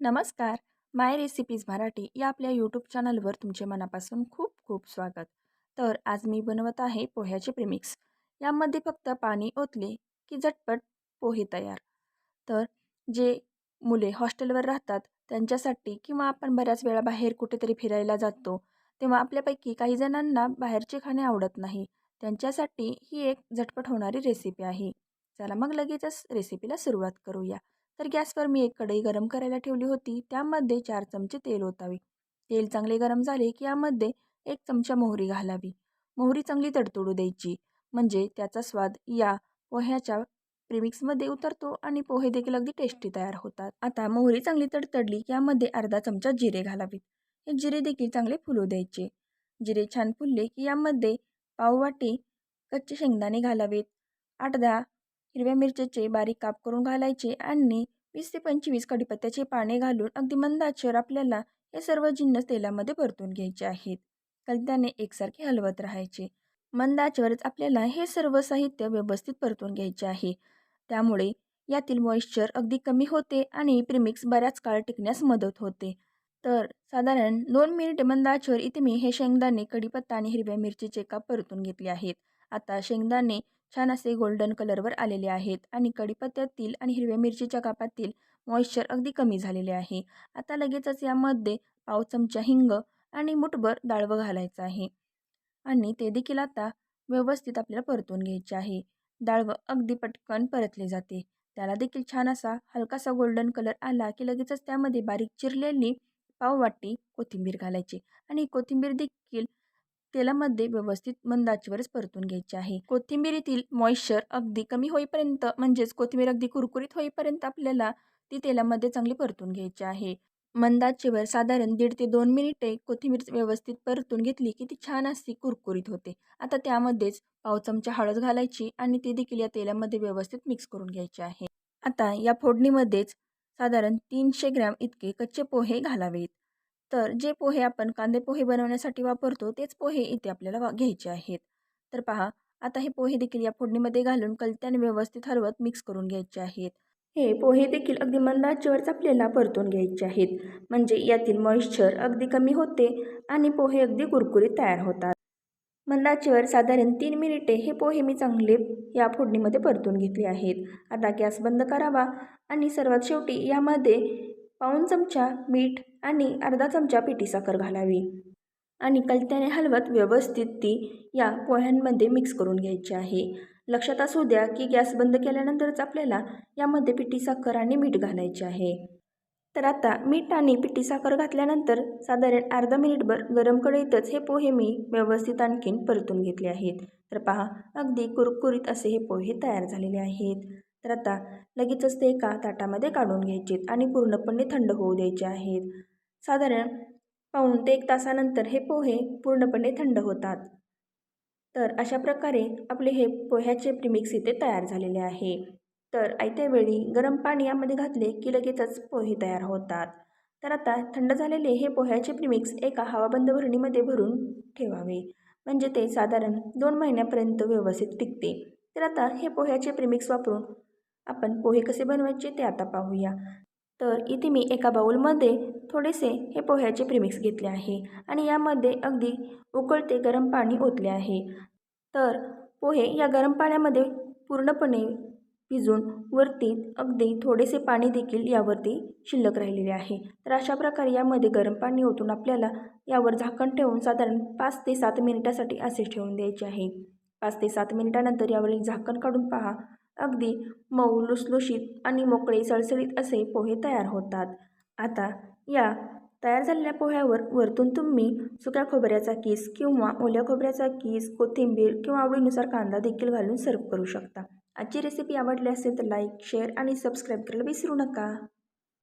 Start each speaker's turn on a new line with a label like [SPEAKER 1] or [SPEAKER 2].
[SPEAKER 1] नमस्कार. माय रेसिपीज मराठी या आपल्या यूट्यूब चॅनलवर तुमचे मनापासून खूप खूप स्वागत. तर आज मी बनवत आहे पोह्याचे प्रेमिक्स यामध्ये फक्त पाणी ओतले की झटपट पोहे तयार. तर जे मुले हॉस्टेलवर राहतात त्यांच्यासाठी किंवा आपण बऱ्याच वेळा बाहेर कुठेतरी फिरायला जातो तेव्हा आपल्यापैकी काही जणांना बाहेरचे खाणे आवडत नाही. त्यांच्यासाठी ही एक झटपट होणारी रेसिपी आहे. चला मग लगेचच रेसिपीला सुरुवात करूया. तर गॅसवर मी एक कढई गरम करायला ठेवली होती. त्यामध्ये चार चमचे तेल ओतावे. तेल चांगले गरम झाले की यामध्ये एक चमचा मोहरी घालावी. मोहरी चांगली तडतडू द्यायची. म्हणजे त्याचा स्वाद या पोह्याच्या प्रिमिक्समध्ये उतरतो आणि पोहे देखील अगदी टेस्टी तयार होतात. आता मोहरी चांगली तडतडली की यामध्ये अर्धा चमचा जिरे घालावीत. हे जिरे देखील चांगले फुलू द्यायचे. जिरे छान फुलले की यामध्ये पाववाटी कच्चे शेंगदाणे घालावेत. आठ दहा हिरव्या मिरच्याचे बारीक काप करून घालायचे आणि वीस ते पंचवीस कढीपत्त्याचे पाने घालून अगदी मंदाचर आपल्याला हे सर्व जिन्नस तेलामध्ये परतून घ्यायचे आहेत. कलत्याने एकसारखे हलवत राहायचे. मंदाचरच आपल्याला हे सर्व साहित्य व्यवस्थित परतून घ्यायचे आहे. त्यामुळे यातील मॉइश्चर अगदी कमी होते आणि प्रिमिक्स बऱ्याच काळ टिकण्यास मदत होते. तर साधारण दोन मिनिट मंदाचर इथे मी हे शेंगदाणे कढीपत्ता आणि हिरव्या मिरचीचे काप परतून घेतले आहेत. आता शेंगदाणे छान असे गोल्डन कलरवर आलेले आहेत. आणि कढीपत्त्यातील आणि हिरव्या मिरचीच्या कापातील मॉइश्चर अगदी कमी झालेले आहे. आता लगेचच यामध्ये पाव चमचा हिंग आणि मुठभर डाळवं घालायचं आहे. आणि ते देखील आता व्यवस्थित आपल्याला परतून घ्यायचे आहे. डाळवं अगदी पटकन परतले जाते. त्याला देखील छान असा हलकासा गोल्डन कलर आला की लगेचच त्यामध्ये बारीक चिरलेली पाववाटी कोथिंबीर घालायची. आणि कोथिंबीर देखील तेलामध्ये व्यवस्थित मंदाचीवरच परतून घ्यायचे आहे. कोथिंबीरीतील मॉइश्चर अगदी कमी होईपर्यंत म्हणजेच कोथिंबीर अगदी कुरकुरीत होईपर्यंत आपल्याला ती तेलामध्ये चांगली परतून घ्यायची आहे. मंदाचीवर साधारण दीड ते दोन मिनिटे कोथिंबीर व्यवस्थित परतून घेतली की ती छान अशी कुरकुरीत होते. आता त्यामध्येच पाव चमचा हळद घालायची आणि ती देखील या तेलामध्ये व्यवस्थित मिक्स करून घ्यायची आहे. आता या फोडणीमध्येच साधारण तीनशे ग्रॅम इतके कच्चे पोहे घालावेत. तर जे पोहे आपण कांदे पोहे बनवण्यासाठी वापरतो तेच पोहे इथे आपल्याला घ्यायचे आहेत. तर पहा आता हे पोहे देखील या फोडणीमध्ये घालून कलत्याने व्यवस्थित हलवत मिक्स करून घ्यायचे आहेत. हे पोहे देखील अगदी मंद आपल्याला परतून घ्यायचे आहेत. म्हणजे यातील मॉइश्चर अगदी कमी होते आणि पोहे अगदी कुरकुरीत तयार होतात. मंदाचेवर साधारण तीन मिनिटे हे पोहे मी चांगले या फोडणीमध्ये परतून घेतले आहेत. आता गॅस बंद करावा आणि सर्वात शेवटी यामध्ये पाऊन चमचा मीठ आणि अर्धा चमचा पिठी साखर घालावी आणि कलत्याने हलवत व्यवस्थित ती या पोह्यांमध्ये मिक्स करून घ्यायची आहे. लक्षात असू द्या की गॅस बंद केल्यानंतरच आपल्याला यामध्ये पिठी साखर आणि मीठ घालायचे आहे. तर आता मीठ आणि पिठी साखर घातल्यानंतर साधारण अर्धा मिनिटभर गरम कढईतच हे पोहे मी व्यवस्थित आणखीन परतून घेतले आहेत. तर पहा अगदी कुरकुरीत असे हे पोहे तयार झालेले आहेत. तर आता लगेचच ते एका ताटामध्ये काढून घ्यायचेत आणि पूर्णपणे थंड होऊ द्यायचे आहेत. साधारण पाऊण ते एक तासानंतर हे पोहे पूर्णपणे थंड होतात. तर अशा प्रकारे आपले हे पोह्याचे प्रिमिक्स इथे तयार झालेले आहे. तर आयत्या वेळी गरम पाणी यामध्ये घातले की लगेचच पोहे तयार होतात. तर आता थंड झालेले हे पोह्याचे प्रिमिक्स एका हवाबंद भरणीमध्ये भरून ठेवावे. म्हणजे ते साधारण दोन महिन्यापर्यंत व्यवस्थित टिकते. तर आता हे पोह्याचे प्रिमिक्स वापरून आपण पोहे कसे बनवायचे ते आता पाहूया. तर इथे मी एका बाऊलमध्ये थोडेसे हे पोह्याचे प्रिमिक्स घेतले आहे आणि यामध्ये अगदी उकळते गरम पाणी ओतले आहे. तर पोहे या गरम पाण्यामध्ये पूर्णपणे भिजून वरती अगदी थोडेसे पाणी देखील यावरती शिल्लक राहिलेले आहे. तर अशा प्रकारे यामध्ये गरम पाणी ओतून आपल्याला यावर झाकण ठेवून साधारण पाच ते सात मिनिटासाठी असे ठेवून द्यायचे आहे. पाच ते सात मिनिटानंतर यावरील झाकण काढून पहा. अगदी मऊ लुसलुशीत आणि मोकळे सळसळीत असे पोहे तयार होतात. आता या तयार झालेल्या पोह्यावर वरतून तुम्ही सुक्या खोबऱ्याचा किस किंवा ओल्या खोबऱ्याचा किस कोथिंबीर किंवा आवडीनुसार कांदा देखील घालून सर्व करू शकता. आजची रेसिपी आवडली असेल तर लाईक शेअर आणि सबस्क्राईब करायला विसरू नका.